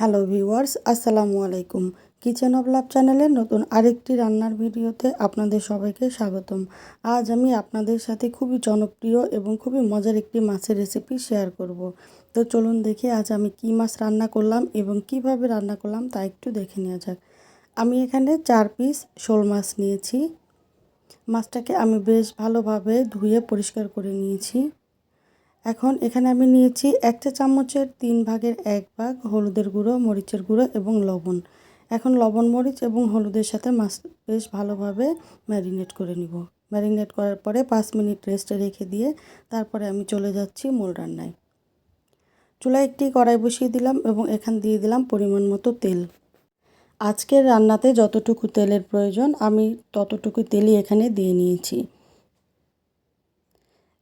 Hello viewers, আসসালামু আলাইকুম। Kitchen of love চ্যানেলের নতুন আরেকটি রান্নার ভিডিওতে আপনাদের সবাইকে স্বাগতম। আজ আমি আপনাদের সাথে খুবই জনপ্রিয় এবং খুবই মজার একটি মাছের রেসিপি শেয়ার করব। তো চলুন দেখি আজ আমি কী মাছ রান্না করলাম এবং কীভাবে রান্না করলাম তা একটু দেখে নেওয়া যাক। আমি এখানে চার পিস শোল মাছ নিয়েছি। মাছটাকে আমি বেশ ভালোভাবে ধুয়ে পরিষ্কার করে নিয়েছি। এখন এখানে আমি নিয়েছি একটা চামচের তিন ভাগের এক ভাগ হলুদের গুঁড়ো, মরিচের গুঁড়ো এবং লবণ। এখন লবণ, মরিচ এবং হলুদের সাথে মাছ বেশ ভালোভাবে ম্যারিনেট করে নিব। ম্যারিনেট করার পরে পাঁচ মিনিট রেস্টে রেখে দিয়ে তারপরে আমি চলে যাচ্ছি মূল রান্নায়। চুলায় একটি কড়াই বসিয়ে দিলাম এবং এখান দিয়ে দিলাম পরিমাণ মতো তেল। আজকের রান্নাতে যতটুকু তেলের প্রয়োজন আমি ততটুকু তেলই এখানে দিয়ে নিয়েছি।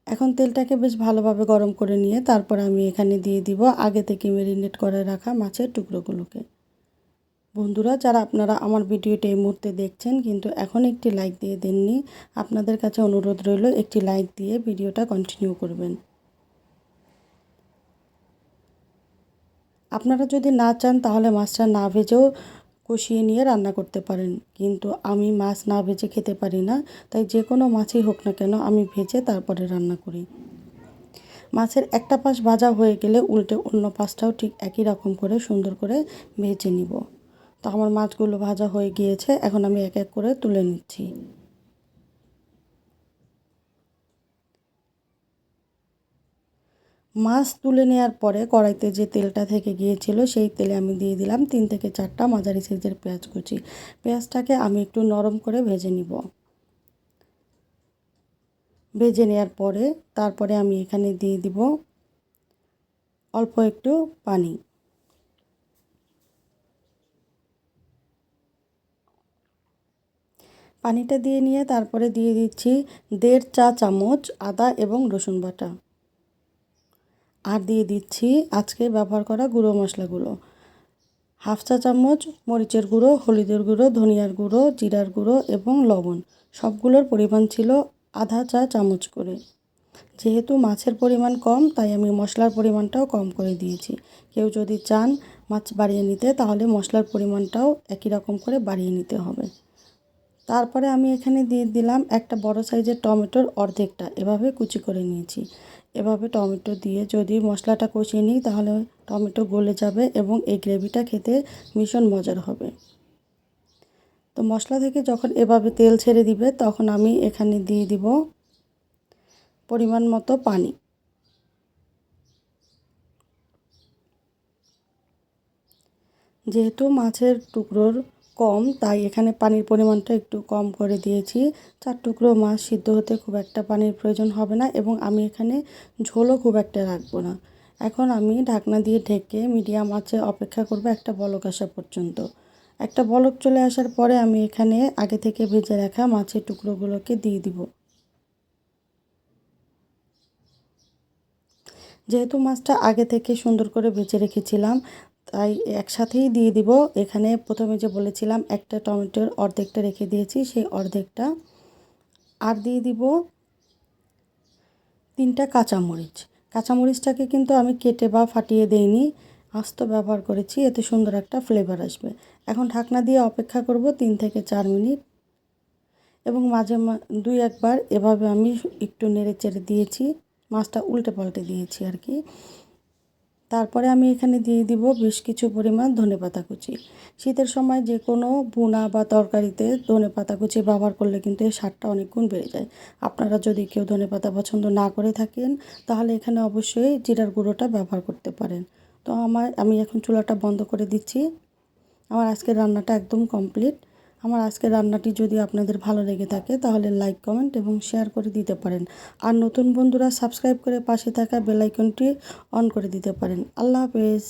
এখন তেলটাকে বেশ ভালোভাবে গরম করে নিয়ে তারপর আমি এখানে দিয়ে দিব আগে থেকে মেরিনেট করে রাখা মাছের টুকরোগুলোকে। বন্ধুরা, যারা আপনারা আমার ভিডিওটা এই মুহূর্তে দেখছেন কিন্তু এখন একটি লাইক দিয়ে দেননি, আপনাদের কাছে অনুরোধ রইল একটি লাইক দিয়ে ভিডিওটা কন্টিনিউ করবেন। আপনারা যদি না চান তাহলে মাছটা না ভেজেও কষিয়ে নিয়ে রান্না করতে পারেন। কিন্তু আমি মাছ না ভেজে খেতে পারি না, তাই যে কোনো মাছই হোক না কেন আমি ভেজে তারপরে রান্না করি। মাছের একটা পাশ ভাজা হয়ে গেলে উল্টে অন্য পাশটাও ঠিক একই রকম করে সুন্দর করে ভেজে নিব। তো আমার মাছগুলো ভাজা হয়ে গিয়েছে, এখন আমি এক এক করে তুলে নিচ্ছি। মাছ তুলে নেওয়ার পরে কড়াইতে যে তেলটা থেকে গিয়েছিল, সেই তেলে আমি দিয়ে দিলাম তিন থেকে চারটা মাঝারি সাইজের পেঁয়াজ কুচি। পেঁয়াজটাকে আমি একটু নরম করে ভেজে নিব। ভেজে নেওয়ার পরে তারপরে আমি এখানে দিয়ে দিব অল্প একটু পানি। পানিটা দিয়ে নিয়ে তারপরে দিয়ে দিচ্ছি দেড় চা চামচ আদা এবং রসুন বাটা। আর দিয়ে দিচ্ছি আজকে ব্যবহার করা গুঁড়ো মশলাগুলো। হাফ চা চামচ মরিচের গুঁড়ো, হলুদের গুঁড়ো, ধনিয়ার গুঁড়ো, জিরার গুঁড়ো এবং লবণ। সবগুলোর পরিমাণ ছিল আধা চা চামচ করে। যেহেতু মাছের পরিমাণ কম, তাই আমি মশলার পরিমাণটাও কম করে দিয়েছি। কেউ যদি চান মাছ বাড়িয়ে নিতে, তাহলে মশলার পরিমাণটাও একই রকম করে বাড়িয়ে নিতে হবে। তারপরে আমি এখানে দিয়ে দিলাম একটা বড় সাইজের টমেটোর অর্ধেকটা। এভাবে কুচি করে নিয়েছি। এভাবে টমেটো দিয়ে যদি মশলাটা কষিয়ে নিই তাহলে টমেটো গলে যাবে এবং এই গ্রেভিটা খেতে ভীষণ মজার হবে। তো মশলা থেকে যখন এভাবে তেল ছেড়ে দিবে তখন আমি এখানে দিয়ে দিব পরিমাণ মতো পানি। যেহেতু মাছের টুকরোর কম, তাই এখানে পানির পরিমাণটা একটু কম করে দিয়েছি। চার টুকরো মাছ সিদ্ধ হতে খুব একটা পানির প্রয়োজন হবে না এবং আমি এখানে ঝোলও খুব একটা রাখব না। এখন আমি ঢাকনা দিয়ে ঢেকে মিডিয়াম আঁচে অপেক্ষা করব একটা বলক আসা পর্যন্ত। একটা বলক চলে আসার পরে আমি এখানে আগে থেকে ভেজে রাখা মাছের টুকরোগুলোকে দিয়ে দিব। যেহেতু মাছটা আগে থেকে সুন্দর করে ভেজে রেখেছিলাম তাই একসাথেই দিয়ে দিব। এখানে প্রথমে যে বলেছিলাম, একটা টমেটোর অর্ধেকটা রেখে দিয়েছি, সেই অর্ধেকটা। আর দিয়ে দিব তিনটা কাঁচামরিচ। কাঁচামরিচটাকে কিন্তু আমি কেটে বা ফাটিয়ে দেইনি, আস্ত ব্যবহার করেছি, এতে সুন্দর একটা ফ্লেভার আসবে। এখন ঢাকনা দিয়ে অপেক্ষা করব তিন থেকে চার মিনিট। এবং মাঝে দুই একবার এভাবে আমি একটু নেড়ে চেড়ে দিয়েছি, মাছটা উল্টে পাল্টে দিয়েছি আর কি। তারপরে আমি এখানে দিয়ে দিব বেশ কিছু পরিমাণ ধনে পাতা কুচি। শীতের সময় যে কোনো বুনা বা তরকারিতে ধনে পাতা কুচি ব্যবহার করলে কিন্তু এর স্বাদটা অনেক গুণ বেড়ে যায়। আপনারা যদি কেউ ধনে পাতা পছন্দ না করে থাকেন, তাহলে এখানে অবশ্যই জিরার গুঁড়োটা ব্যবহার করতে পারেন। তো আমার, আমি এখন চুলাটা বন্ধ করে দিচ্ছি। আমার আজকের রান্নাটা একদম কমপ্লিট। আমার আজকের রান্নাটি যদি আপনাদের ভালো লেগে থাকে, তাহলে লাইক কমেন্ট এবং শেয়ার করে দিতে পারেন। আর নতুন বন্ধুরা সাবস্ক্রাইব করে পাশে থাকা বেলাইকনটি অন করে দিতে পারেন। আল্লাহ হাফেজ।